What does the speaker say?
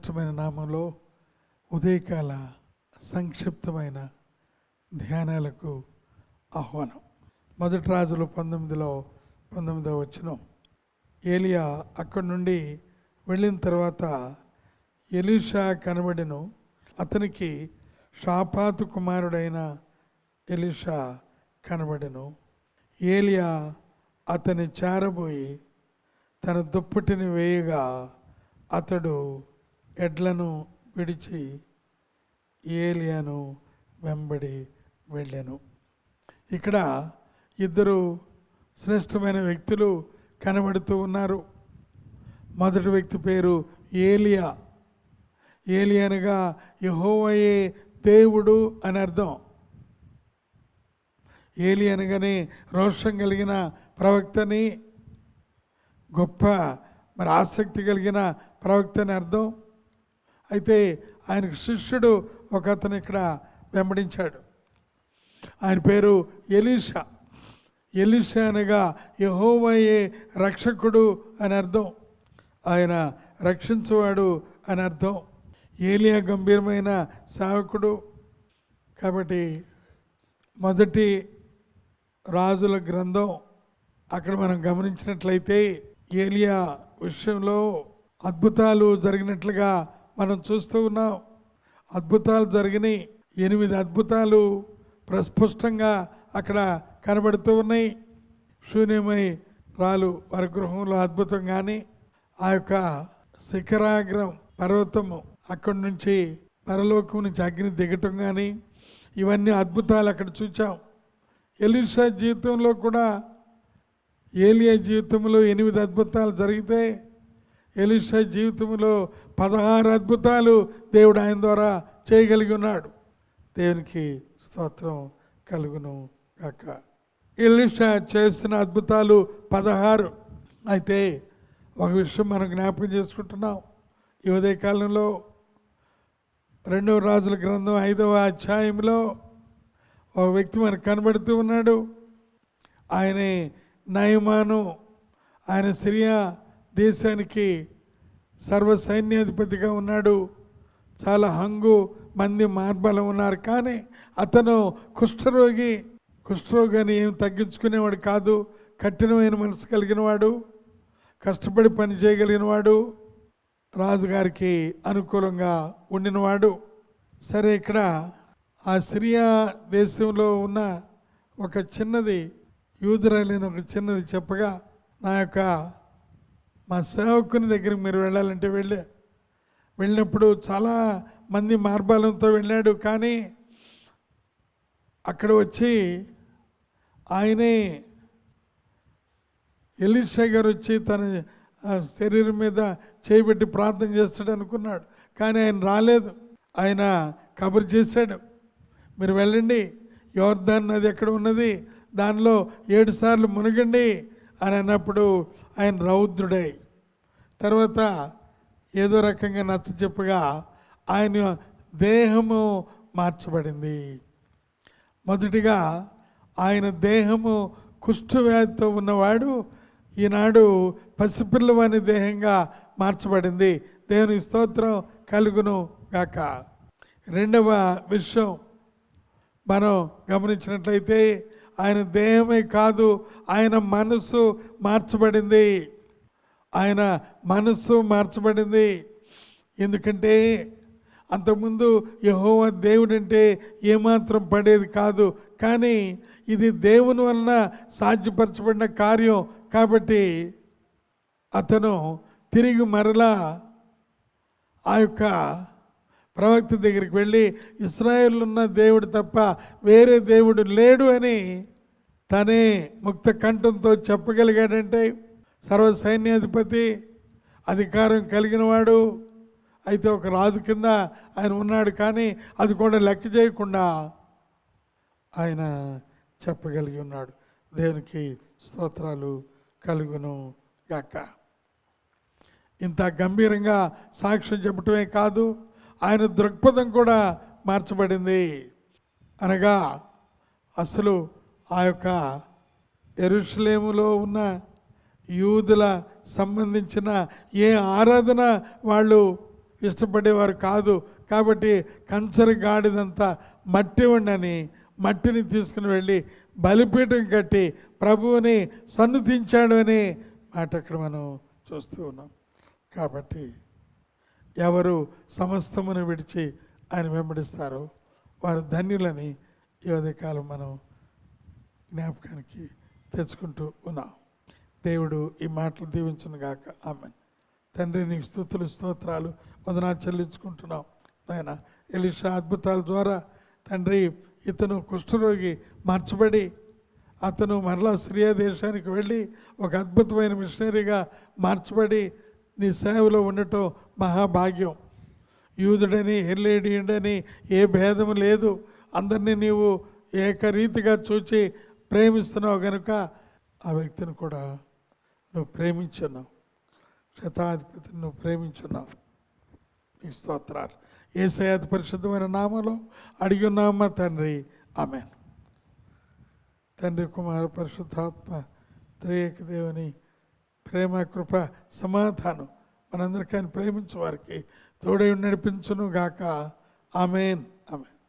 శ్రేష్టమైన నామంలో ఉదయకాల సంక్షిప్తమైన ధ్యానాలకు ఆహ్వానం. మొదటి రాజులు పంతొమ్మిదిలో పంతొమ్మిదో వచ్చిన ఏలియా అక్కడి నుండి వెళ్ళిన తర్వాత ఎలీషా కనబడిను. అతనికి షాపాతు కుమారుడైన ఎలీషా కనబడెను. ఏలియా అతని చేరబోయి తన దుప్పటిని వేయగా అతడు ఎడ్లను విడిచి ఏలియాను వెంబడి వెళ్ళాను. ఇక్కడ ఇద్దరు శ్రేష్టమైన వ్యక్తులు కనబడుతూ ఉన్నారు. మొదటి వ్యక్తి పేరు ఏలియా. ఏలియా అనగా యహోవయే దేవుడు అని అర్థం. ఏలి అనగానే రోషం కలిగిన ప్రవక్తని గొప్ప మరి ఆసక్తి కలిగిన ప్రవక్త అని అర్థం. అయితే ఆయనకు శిష్యుడు ఒక అతను ఇక్కడ వెంబడించాడు. ఆయన పేరు ఎలీషా. ఎలీషా అనగా యహోవయే రక్షకుడు అని అర్థం. ఆయన రక్షించువాడు అని అర్థం. ఏలియా గంభీరమైన సేవకుడు. కాబట్టి మొదటి రాజుల గ్రంథం అక్కడ మనం గమనించినట్లయితే ఏలియా విషయంలో అద్భుతాలు జరిగినట్లుగా మనం చూస్తూ ఉన్నాం. అద్భుతాలు జరిగినాయి. ఎనిమిది అద్భుతాలు ప్రస్పష్టంగా అక్కడ కనబడుతూ ఉన్నాయి. శూన్యమై రాలు వరగృహంలో అద్భుతం కానీ ఆ యొక్క శిఖరాగ్రం పర్వతము అక్కడి నుంచి పరలోకం నుంచి అగ్ని దిగటం కానీ ఇవన్నీ అద్భుతాలు అక్కడ చూచాం. ఎలిషా జీవితంలో కూడా ఏలియా జీవితంలో ఎనిమిది అద్భుతాలు జరిగితే ఎలిషా జీవితంలో పదహారు అద్భుతాలు దేవుడు ఆయన ద్వారా చేయగలిగి ఉన్నాడు. దేవునికి స్తోత్రం కలుగును కాక ఎలిషా చేసిన అద్భుతాలు పదహారు. అయితే ఒక విషయం మనం జ్ఞాపకం చేసుకుంటున్నాం. ఈ ఉదయ కాలంలో రెండవ రాజుల గ్రంథం ఐదవ అధ్యాయంలో ఒక వ్యక్తి మనకు కనబడుతూ ఉన్నాడు. ఆయన నయమాను ఆయన సిరియా దేశానికి సర్వ సైన్యాధిపతిగా ఉన్నాడు. చాలా హంగు మంది మార్బలం ఉన్నారు. కానీ అతను కుష్ఠరోగి. కుష్ఠరోగాన్ని ఏం తగ్గించుకునేవాడు కాదు. కఠినమైన మనసు కలిగినవాడు. కష్టపడి పని చేయగలిగినవాడు. రాజుగారికి అనుకూలంగా ఉండినవాడు. సరే ఇక్కడ ఆ సిరియా దేశంలో ఉన్న ఒక చిన్నది యూదురాలైన ఒక చిన్నది చెప్పగా నా యొక్క మా సేవకుని దగ్గరికి మీరు వెళ్ళాలంటే వెళ్ళే వెళ్ళినప్పుడు చాలా మంది మార్బాలంతో వెళ్ళాడు. కానీ అక్కడ వచ్చి ఆయనే ఎలిషా గారు వచ్చి తన శరీరం మీద చేయబెట్టి ప్రార్థన చేస్తాడు అనుకున్నాడు. కానీ ఆయన రాలేదు. ఆయన కబురు చేశాడు. మీరు వెళ్ళండి. యోర్ధాన్ నది ఎక్కడ ఉన్నది? దానిలో ఏడు సార్లు మునగండి అని అన్నప్పుడు ఆయన రౌద్రుడై తర్వాత ఏదో రకంగా నచ్చ చెప్పగా ఆయన దేహము మార్చబడింది. మొదటిగా ఆయన దేహము కుష్ఠవ్యాధితో ఉన్నవాడు ఈనాడు పసిపిల్లవాని దేహంగా మార్చబడింది. దేవుని స్తోత్రం కలుగును గాక. రెండవ విషయం మనం గమనించినట్లయితే ఆయన దేహమే కాదు ఆయన మనసు మార్చబడింది. ఆయన మనస్సు మార్చబడింది. ఎందుకంటే అంతకుముందు యహోవ దేవుడు అంటే ఏమాత్రం పడేది కాదు. కానీ ఇది దేవుని వలన సాధ్యపరచబడిన కార్యం. కాబట్టి అతను తిరిగి మరలా ఆ యొక్క ప్రవక్త దగ్గరికి వెళ్ళి ఇస్రాయేల్ ఉన్న దేవుడు తప్ప వేరే దేవుడు లేడు అని తనే ముక్త కంఠంతో చెప్పగలిగాడంటే సర్వ సైన్యాధిపతి అధికారం కలిగినవాడు అయితే ఒక రాజు కింద ఆయన ఉన్నాడు కానీ అది కూడా లెక్క చేయకుండా ఆయన చెప్పగలిగి ఉన్నాడు. దేవునికి స్తోత్రాలు కలుగును గాక. ఇంత గంభీరంగా సాక్ష్యం చెప్పటమే కాదు ఆయన దృక్పథం కూడా మార్చబడింది. అనగా అసలు ఆ యొక్క ఎరుషలేములో ఉన్న యూదుల సంబంధించిన ఏ ఆరాధన వాళ్ళు ఇష్టపడేవారు కాదు. కాబట్టి కంచర గాడిదంతా మట్టి ఉండని మట్టిని తీసుకుని వెళ్ళి బలిపీఠం కట్టి ప్రభువుని సన్నుతించాడు అనే మాట అక్కడ మనం చూస్తూ ఉన్నాం. కాబట్టి ఎవరు సమస్తమును విడిచి ఆయన వెంబడిస్తారో వారు ధన్యులని ఈ ఉదయకాలం మనం జ్ఞాపకానికి తెచ్చుకుంటూ ఉన్నాం. దేవుడు ఈ మాటలు దీవించును గాక. ఆమె తండ్రి నీకు స్థుతులు స్తోత్రాలు వందనాలు చెల్లించుకుంటున్నాం. ఆయన ఎలిషా అద్భుతాల ద్వారా తండ్రి ఇతను కుష్ఠరోగి మార్చబడి అతను మరలా సిరియా దేశానికి వెళ్ళి ఒక అద్భుతమైన మిషనరీగా మార్చబడి నీ సేవలో ఉండటం మహాభాగ్యం. యూదుడని హెల్లేడియుడని ఏ భేదము లేదు. అందరినీ నీవు ఏకరీతిగా చూచి ప్రేమిస్తున్నావు కనుక ఆ వ్యక్తిని కూడా నువ్వు ప్రేమించున్నావు శతాధిపతిని నువ్వు ప్రేమించున్నావు నీ స్తోత్రాలు. ఏసయాది పరిశుద్ధమైన నామలో అడిగి ఉన్నామా తండ్రి? ఆమె తండ్రి కుమార పరిశుద్ధాత్మ త్రియేక దేవుని ప్రేమ కృప సమాధానం మనందరికీ ఆయన ప్రేమించే వారికి తోడై నడిపించును గాక ఆమెన్. ఆమెన్.